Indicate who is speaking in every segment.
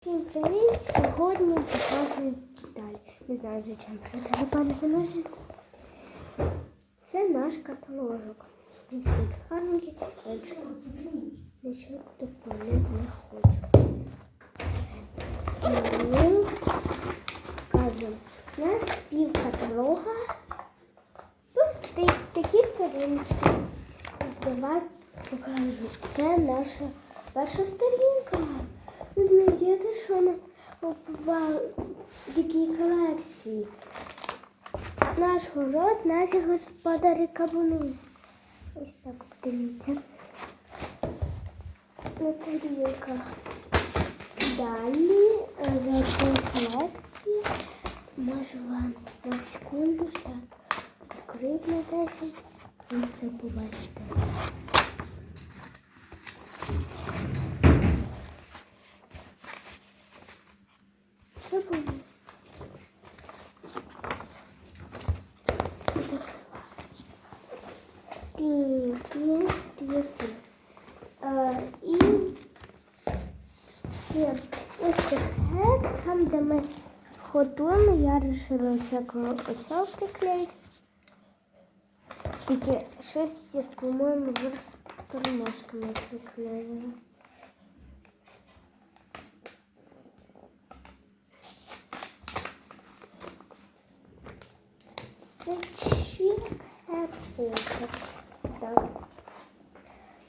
Speaker 1: Всім привіт! Сьогодні покажу далі. Не знаю, зачем про це пам'ятати ножиці. Це наш каталожок. Тут гарненький. Нічого такого не хочу. Ну, кажемо, у нас пів каталога. Ось такі сторіночки. Давай покажу. Це наша перша сторінка. Ви знаєте, що на в такій колекції. Наш город, наші господарі кабуни. Ось так подивіться. На тарілках. Далі е, за цю колекцію можу вам на секунду зараз відкрити на 10 і це побачите. Закриваю. Е, І ще ось там, де ми ходимо, я вирішила всякого оцього приклеїти. Тільки щось, по-моєму, з тормошками приклеїла. Зачем это? Так.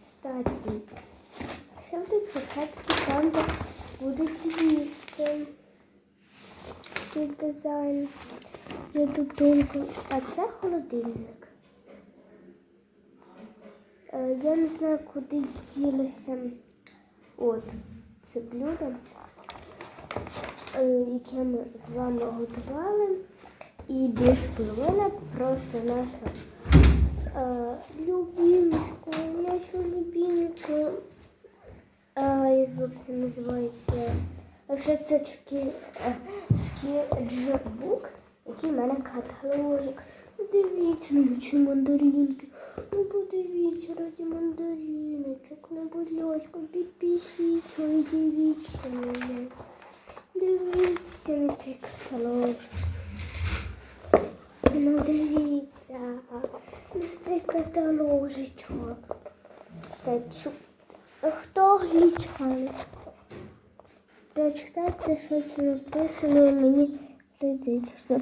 Speaker 1: Кстати, ще будуть пакетки там, будуть їсти. Цей дизайн. Я тут думаю, а це холодильник. Е, Я не знаю, куди ділося от це блюдо, е, яке ми з вами готували. І більш половина просто наша е, любимочку, нашу любимку. Е, я забув, це називається. А ще це чки, е, скетчбук, який в мене каталожик. Ну, Дивіться на ці мандаринки. Ну подивіться раді мандариночок. Ну, будь ласка, підпишіть, ой, дивіться мене. Дивіться на цей каталожик. Ну дивіться, на цей каталожечок. Та чу... Хто глічає? Прочитайте, що це написано мені прийдеться.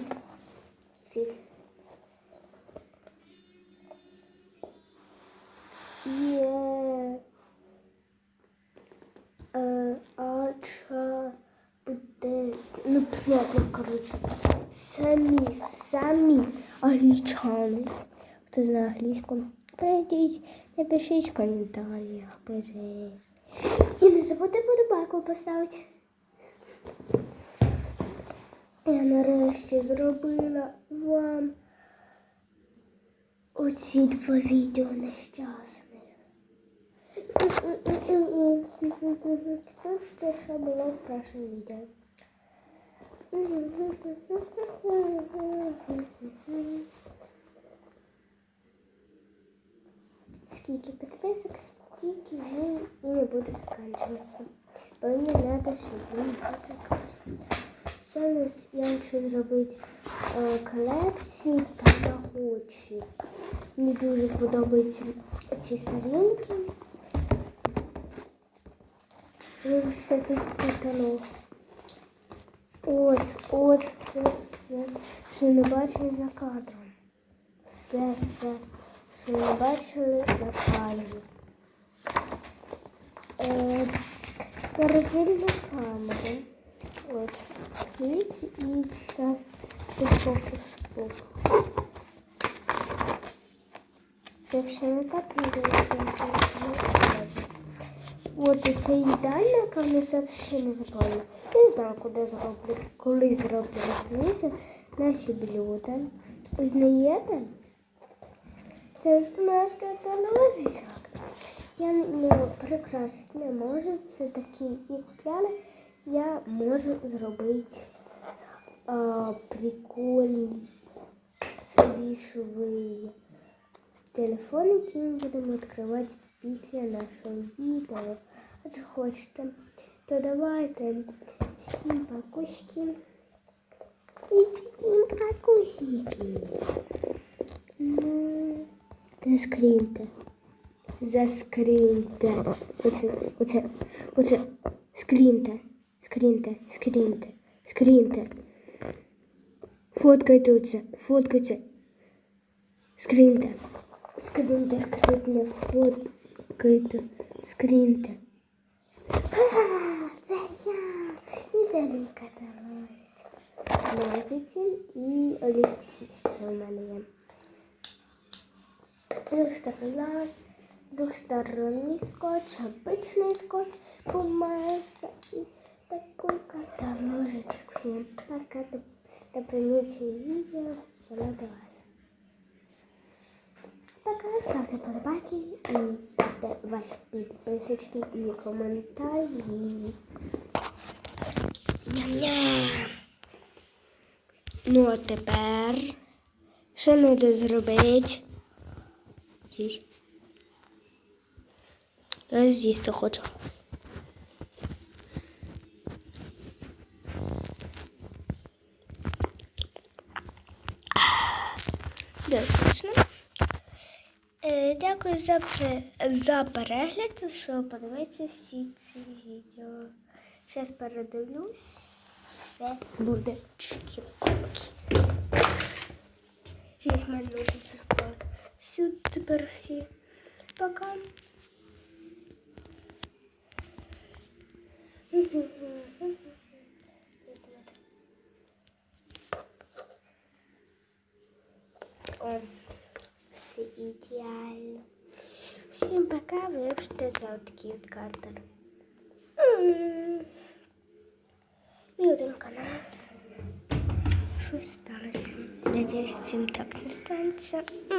Speaker 1: Є. Е, ача буде. Ну, понятно, коротше. Самі, самі англічани. Хто знає англійську, прийдіть, напишіть в коментарях. Боже. І не забудьте подобайку поставити. Я нарешті зробила вам оці два відео нещасних. Це що було в першому відео. Скільки підписок, стільки він і не буде закінчуватися. Бо мені треба, щоб він не закінчувався. Зараз я хочу зробити е, колекцію тамагочі. Мені дуже подобаються ці сторінки. І все тут каталог. От, от це все, що не бачили за кадром. Все, все, Що не бачили за кадром. Е, камера. От. Дивіться, і зараз фокус фокус. Це ще не так відео. От і це їдальня, яка взагалі не запалена. Я не знаю, куди зроблю, коли зроблю. Дивіться, наші блюда. Знаєте? Це ось наш каталожечок. Я ну, прикрасити не можу. Це такі і купляли. Я можу зробити а, прикольний свішовий телефон, який ми будемо відкривати після нашого відео. Адже хочете. То давайте всім пакушки. І всім пакусики. Ну, заскріньте. Заскріньте. Оце, оце, оце. Скріньте. Скріньте, скріньте, скріньте. Фоткайте оце, фоткайте. Скріньте. Скріньте, скріньте, фоткайте, скріньте. Це я. І це мій каталожик. Ножиці і олівці, що в мене є. Двухсторонний, двухсторонний скотч, обычный скотч, бумага и такой каталожечек. Всем пока, до, до принятия видео, всем до вас. Пока, ставьте подобайки и ставьте ваши подписочки и комментарии. Ням-ням. Ну, а тепер, що треба зробити? Здесь. Я здесь то хочу. Дуже смачно. Е, дякую за, за перегляд, що подивитися всі ці відео. Зараз передивлюсь. Все буде чики-пуки. Шість минут спорт. Сюди тепер всі. Пока. О, все ідеально. Всім пока, вибачте за такий от кадр. М. Мій один канал. Щось сталося. Надіюсь, цим так не станеться. М.